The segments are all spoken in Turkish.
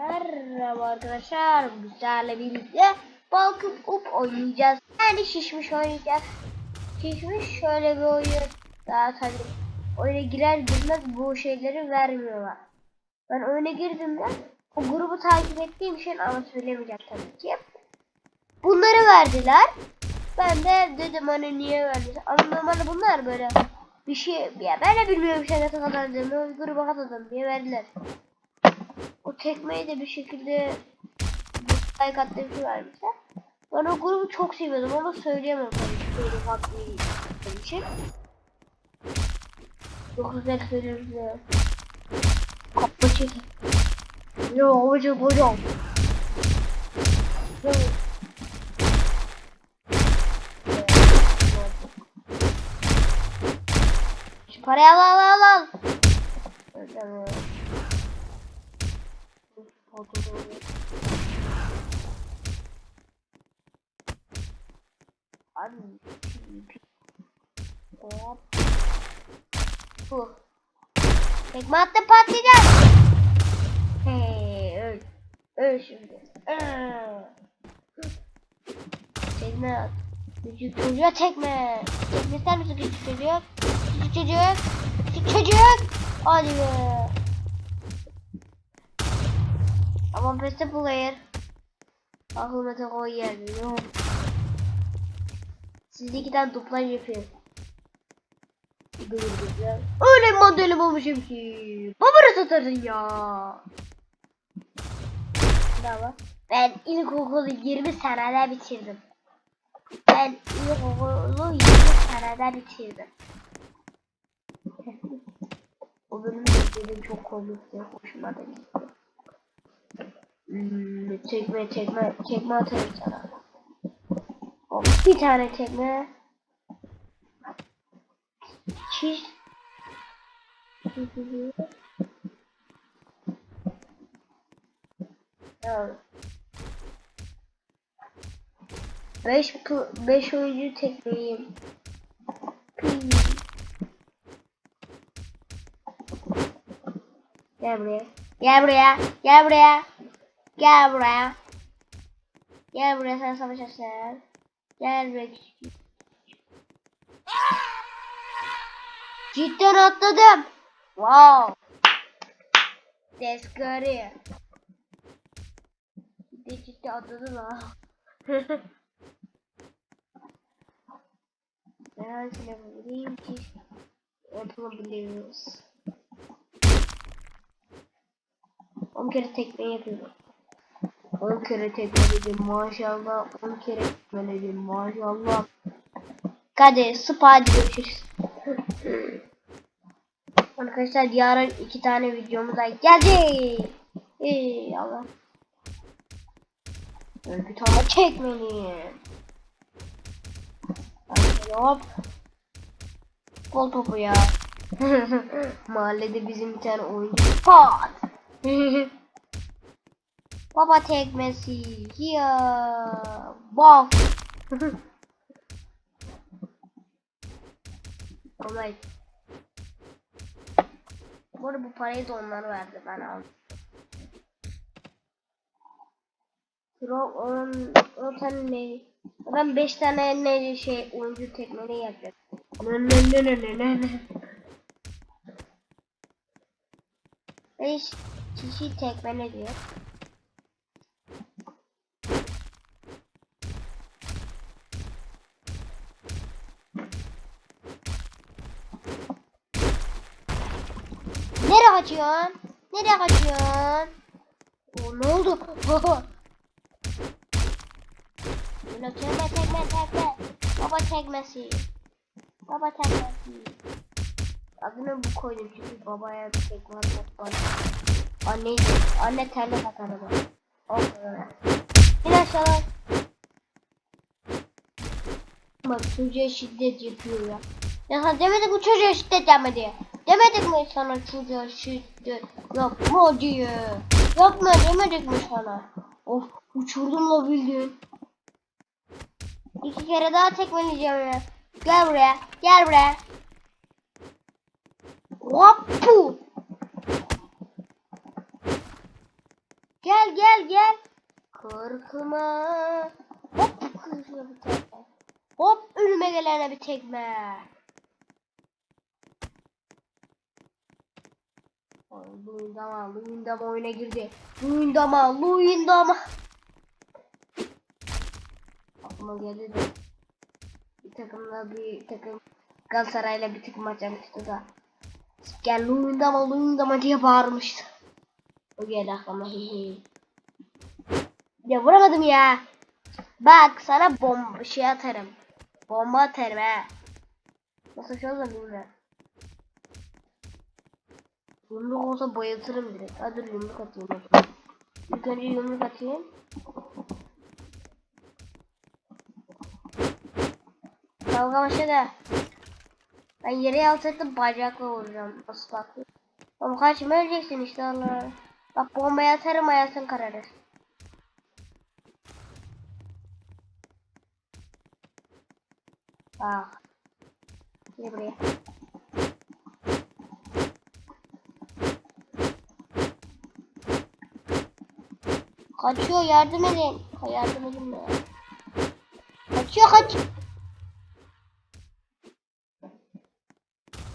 Merhaba arkadaşlar. Bizlerle birlikte Balkın Up oynayacağız. Yani şişmiş oynayacağız. Şişmiş şöyle bir oyun. Daha tabii oyuna girer girmez bu şeyleri vermiyorlar. Ben oyuna girdiğimde o grubu takip ettiğim için ama söylemeyeceğim tabii ki. Bunları verdiler. Ben de dedim hani niye verdiler. Ama normalde bunlar böyle bir şey ya ben de bilmiyorum şey nasıl kazandığımı gruba katıldım diye verdiler. O tekmeyi de bir şekilde like attığım şey vermişler. Ben o grubu çok seviyordum onu söyleyemem tabii ki farklı bir için. Çok güzel söylüyoruz ya. Kapıcı. Yo hocam hocam. Yo. Şu parayı al al al al. Öyle mi? Abi. Hop. Bu. Tekme attı patlayacak. Hey, öl. Öl şimdi. Tekme at. Küçük çocuğa tekme. Tekme ister misin küçük çocuk? Küçük çocuk. Küçük çocuk. Hadi be. Ama beste player. Aklıma tek o geldi. Yok. Siz iki tane duplaj yapıyor. Öyle modeli bulmuşum ki. Babana satarsın ya. Bravo. Ben ilkokulu 20 senede bitirdim. Ben ilkokulu 20 senede bitirdim. o bölüm benim çok komikti. Hoşuma da gitti. Hmm, tekme tekme tekme atarım sana. Bir tane tekme. Çiz. Ya. Beş, beş oyuncu tekmeyim. Gel buraya. Gel buraya. Gel buraya. Gel buraya. Gel buraya sen savaşarsın. Gel buraya küçük. Cidden atladım. Wow. Deskarı. Ciddi ciddi atladım ha. ben şöyle vurayım ki yapılabiliyoruz. 10 kere tekme yapıyorum. 10 kere tekmeledim maşallah. 10 kere tekmeledim maşallah. Hadi spa görüşürüz. Arkadaşlar yarın iki tane videomuz daha gelecek. Ey Allah. Bir tane çekmeliyim. Hop. Kol topu ya. Mahallede bizim bir tane oyuncu. Pat. Baba tekmesi. Ya. Bak. Olay. Bu arada bu parayı da onlar verdi ben aldım. Pro 10 10 tane ne? Ben 5 tane ne şey oyuncu tekmeli yapacağım. Ne ne ne ne ne ne ne. 5 kişi tekmele diyor. Nereye kaçıyorsun? Nereye kaçıyorsun? O ne oldu? Böyle tekme tekme tekme. Baba tekmesi. Baba tekmesi. Adını bu koydum çünkü babaya bir tekme atmak. Anne, anne terlik atar ama. Olmuyor. İn aşağıdan. Bak çocuğa şiddet yapıyor ya. Ya sen bu çocuğa şiddet yapma diye. Demedik mi sana çocuğa şiddet yapma diye. Yapma demedik mi sana? Of uçurdum la bildiğin. İki kere daha tekmeleyeceğim ya. Gel buraya. Gel buraya. Hoppu. Gel gel gel. Korkma. Hop kızıyor bir tekme. Hop önüme gelene bir tekme. Ay, Luyendama, Luyendama oyuna girdi. Luyendama, Luyendama. Aklıma geldi de. Bir takımla bir takım Galatasaray'la bir takım maç yapmıştı da. Gel Luyendama, Luyendama diye bağırmıştı. O geldi aklıma. ya vuramadım ya. Bak sana bomba şey atarım. Bomba atarım he. Nasıl şey olur bilmiyorum. Yumruk olsa bayıltırım direkt. Hadi yumruk atayım. zaman. İlk önce yumruk atayım. Kavga başladı. Ben yere yaltaktım bacakla vuracağım. Nasıl bak. Oğlum kaçma öleceksin işte Allah. Bak bombayı atarım hayatın kararır. Bak. Gel buraya. Kaçıyor yardım edin. Ha, yardım edin mi? Kaçıyor kaç.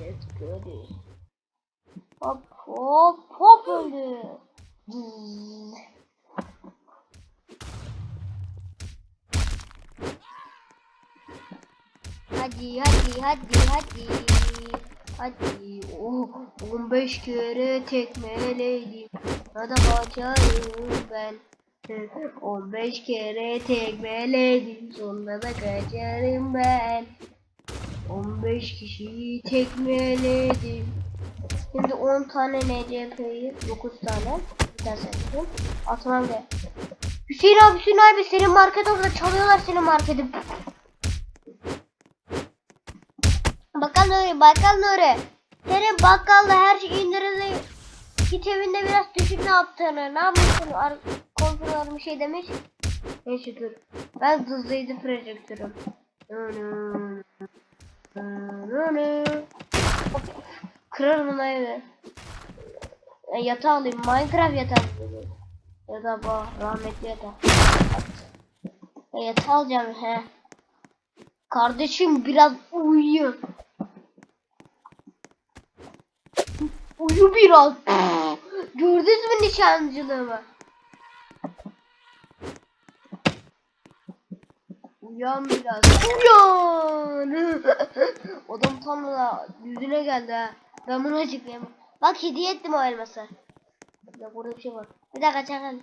Let's go. Hop hop hop öldü. Hadi hadi hadi hadi. Hadi. Oh, 15 kere tekmeledim. Da kaçarım ben. 15 kere tekmeledim. Sonra da kaçarım ben. 15 kişiyi tekmeledim. Şimdi 10 tane NCP'yi 9 tane bir tane seçtim. Atmam ve Hüseyin abi Hüseyin abi senin market orada çalıyorlar senin marketi. Bakkal Nuri bakkal Nuri. Senin bakkalla her şey indirildi. Git evinde biraz düşün ne yaptığını. Ne yapmışsın? Ar- Kontrol bir şey demiş. Ne şükür. Ben hızlıydı projektörüm. Kırarım lan evi. E, yatağı alayım. Minecraft yatağı alayım. Ya da bu rahmetli yatağı. E, yatağı alacağım he. Kardeşim biraz uyu. Uyu biraz. Gördünüz mü nişancılığımı? Uyan biraz. Uyan. Adam tam da yüzüne geldi ha. Ben bunu açıklayamam. Bak hediye ettim o elması. Ya burada bir şey var. Bir dakika çakal.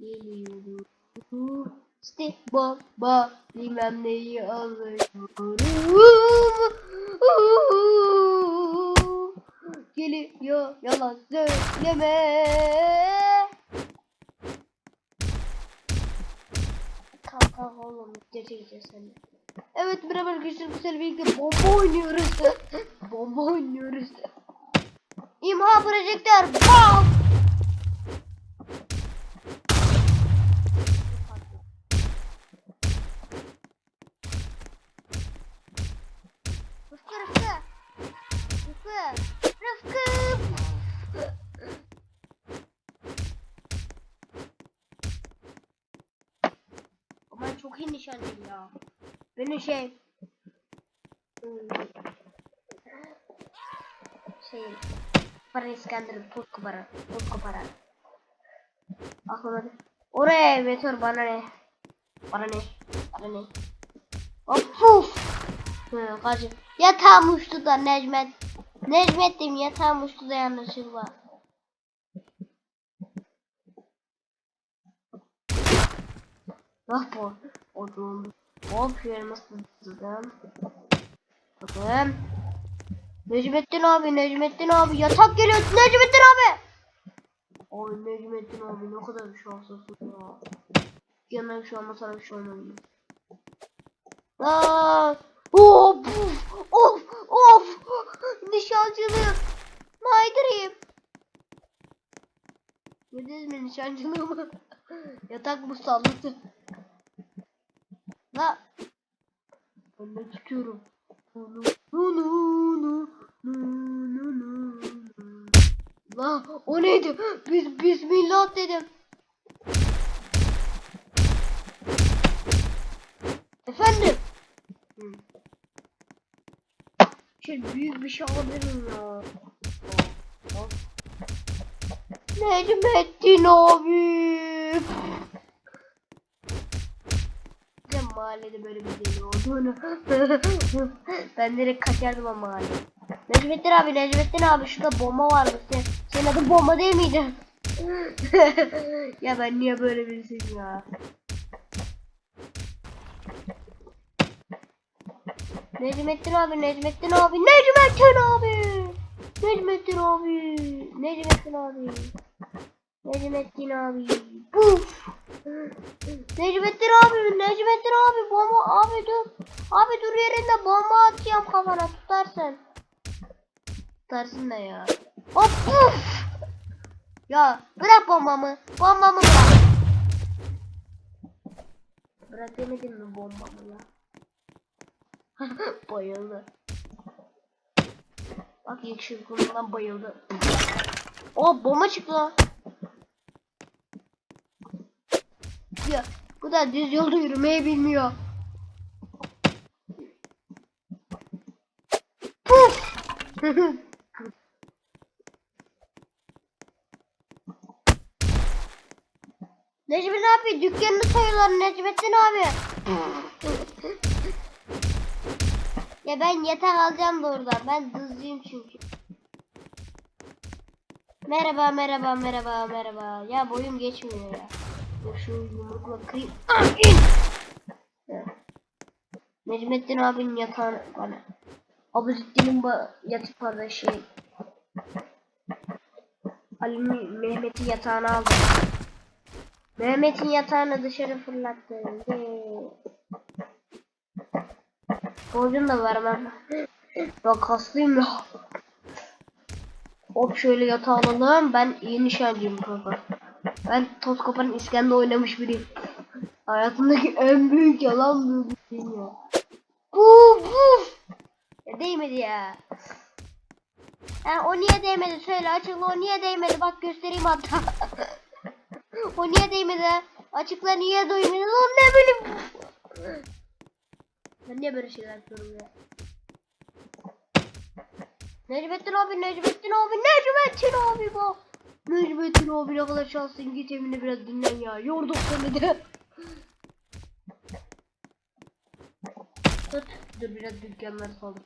Geliyorum. İşte baba bilmem neyi alıyorum. Geliyor yalan söyleme. Kalk kalk oğlum gece gece sen. Evet beraber bu sefer birlikte bomba oynuyoruz. bomba oynuyoruz. İmha projektör. Bam! İyi nişancıyım ya. Benim şey... Şey... Para İskender'in tut kupara. Tut kupara. Aklıma Oraya meteor bana ne? Bana ne? Bana ne? Hop puf. Hı, kaçın. Yatağım uçtu da Necmet. Necmet diyeyim yatağım uçtu da yanlışlıkla. Ah bu. Odun. Hop elması tutalım. Bakın. Necmettin abi, Necmettin abi yatak geliyor. Necmettin abi. Ay Necmettin abi ne kadar bir şanslısın ya. Yanına bir şey olmasa sana bir şey olmadı. Aa, of, of, of, nişancılığım. Maydırayım. Gördünüz mü nişancılığımı? Yatak musallatı. La. Ben de tutuyorum. Nu, nu, nu, nu, nu, nu. Allah o neydi? Biz bismillah dedim. Efendim? Hı. Şöyle büyük bir şey alabilirim ya. Necmettin abi. Ben mahallede böyle bir deli olduğunu. ben direkt kaçardım ama mahalle. Necmettin abi, Necmettin abi şurada bomba varmış. Sen, senin adın bomba değil miydi? ya ben niye böyle birisiyim ya? Necmettin abi, Necmettin abi, Necmettin abi. Necmettin abi, Necmettin abi. Necmettin abi. Puf. Necmettin abi, Necmettin abi, bomba abi dur. Abi dur yerinde bomba atacağım kafana tutarsın. Tutarsın da ya. Hop puf. Ya bırak bombamı. Bombamı bırak. Bırak demedin mi bombamı ya? bayıldı. Bak yakışıklılığından bayıldı. O bomba çıktı lan. Ya bu da düz yolda yürümeyi bilmiyor. Puf! Necmi abi dükkanını soyuyorlar Necmettin abi. ya ben yatak alacağım da oradan. Ben hızlıyım çünkü. Merhaba merhaba merhaba merhaba. Ya boyum geçmiyor ya. Ya şu yumrukla kırayım. İn! Ya. Necmettin abinin yatağını bana. Abuzittin'in ba yatık pardon şey. Ali'nin Mehmet'in yatağını aldım. Mehmet'in yatağını dışarı fırlattı. Borcum da vermem. Ben kaslıyım ya. Hop şöyle yatağı alalım. Ben iyi nişancıyım kanka. Ben Toskopa'nın İskender oynamış biriyim. Hayatımdaki en büyük yalan büyük ya. Buf buf. Ya değmedi ya. Ha, o niye değmedi söyle açıkla o niye değmedi bak göstereyim hatta. o niye değmedi? Açıkla niye değmedi lan ne bileyim. Ben niye böyle şeyler yapıyorum ya? Necmettin abi, Necmettin abi, Necmettin abi bak. Necmettin abi ne kadar şanslısın git evine biraz dinlen ya. Yorduk seni de. Tut. Dur biraz dükkanları saldım.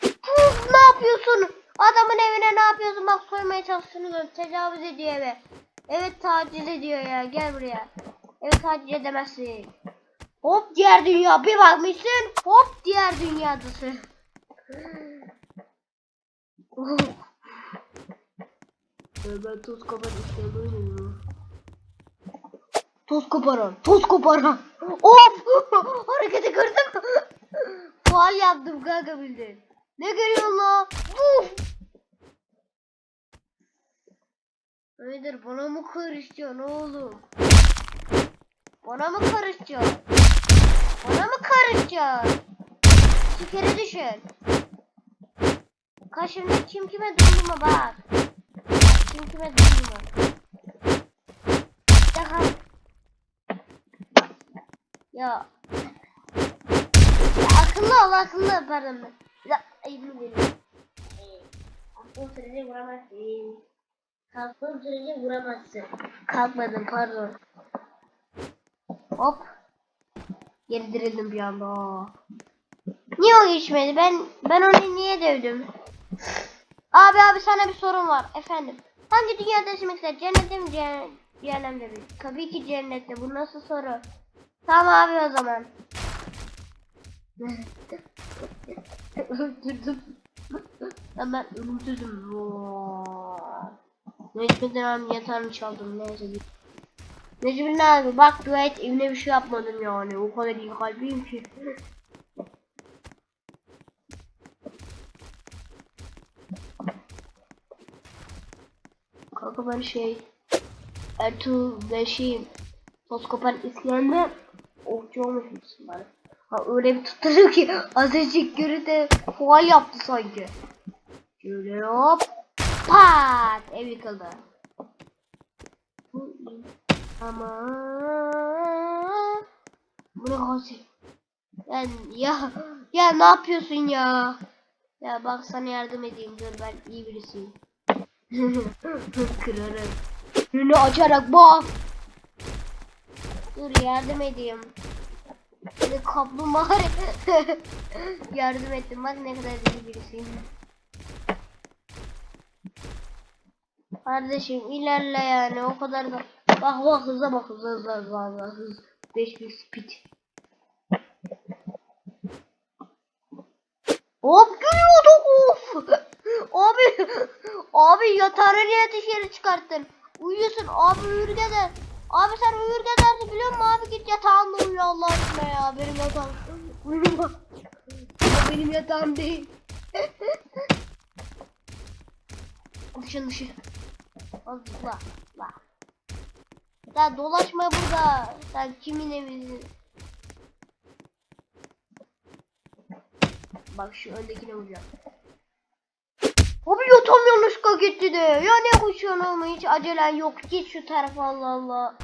Puf ne yapıyorsun? Adamın evine ne yapıyorsun? Bak soymaya çalışıyorsunuz. Tecavüz ediyor eve. Evet taciz ediyor ya. Gel buraya. Evet taciz edemezsin. Hop diğer dünya bir bakmışsın. Hop diğer dünyadasın. Ben toz kapan istemiyorum. Toz koparan, toz koparan. Of! Hareketi gördüm. Faal yaptım kanka bildin. Ne görüyorsun la? Uf! Haydır bana mı karışacaksın oğlum? Bana mı karışacaksın? Bana mı karışacaksın? İki kere düşün. Kaşımda kim kime dondurma bak. Kim kime dondurma. Daha. Ya. akıllı ol akıllı pardon. Ya ayıbını veriyorum. Kalktığın sürece vuramazsın. Kalktığın sürece vuramazsın. Kalkmadım pardon. Hop. Geri dirildim bir anda. Niye o geçmedi? Ben ben onu niye dövdüm? Abi abi sana bir sorun var efendim. Hangi dünyada yaşamak ister? Cennette mi cehennem, cehennemde mi? Tabii ki cennette. Bu nasıl soru? Tamam abi o zaman. Öldürdüm. Ben ölümsüzüm. Necmettin abi yatağını çaldım. Neyse. Necmettin abi bak dua et evine bir şey yapmadım yani. O kadar iyi kalbiyim ki. Kanka ben şey Ertuğrul ve şey Toskopan İskender okçu olmuşsun bana. Ha öyle bir tutarım ki azıcık görü de faal yaptı sanki. Şöyle hop. Pat. Ev yıkıldı. Ama bu ne hasi? Yani ya ya ne yapıyorsun ya? Ya bak sana yardım edeyim dur ben iyi birisiyim. Kırarım. Önünü açarak bak. Dur yardım edeyim. Böyle kaplumbağa yardım ettim bak ne kadar iyi birisiyim. Kardeşim ilerle yani o kadar da. Bak bak hıza bak hıza hıza hıza hıza hız. 5000 speed. Hop gülüyorduk of. Abi abi yatağını niye dışarı çıkarttın? Uyuyorsun abi uyur gezer. Abi sen uyur gezersin biliyor musun abi git yatağında uyu Allah aşkına ya benim yatağım. Uyuma. Benim yatağım değil. Dışın dışı. Allah Allah. Sen dolaşma burada. Sen kimin evisin? Bak şu öndekine vuracağım. Abi yatağım yanlışlıkla gitti de. Ya ne koşuyorsun ama hiç acelen yok. Git şu tarafa Allah Allah.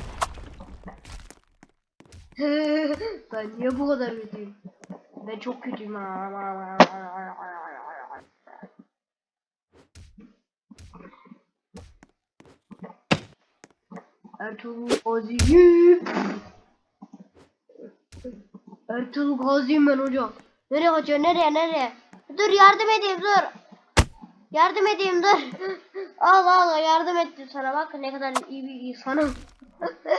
ben niye bu kadar kötüyüm? Ben çok kötüyüm. Ertuğrul Gazi'yim. Ertuğrul Gazi'yim ben hocam. Nereye kaçıyor? Nereye? Nereye? Dur yardım edeyim dur. Yardım edeyim dur. al al yardım ettim sana bak ne kadar iyi bir insanım.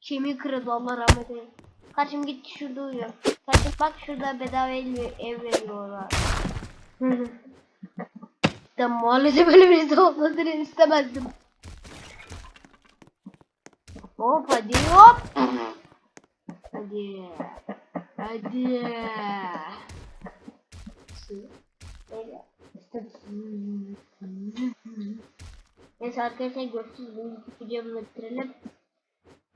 Kemiği kırıldı Allah rahmet eylesin. Kardeşim git şurada uyu. Kardeşim bak şurada bedava ev, veriyorlar. ben mahallede böyle birisi olmasını istemezdim. Hop hadi hop. Hadi. Hadi. Neyse arkadaşlar görüşürüz. Bugünkü videomuzu bitirelim.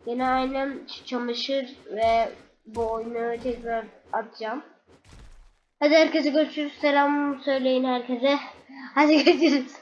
Yine aynen çamaşır ve bu oyunu tekrar atacağım. Hadi herkese görüşürüz. Selam söyleyin herkese. Hadi görüşürüz.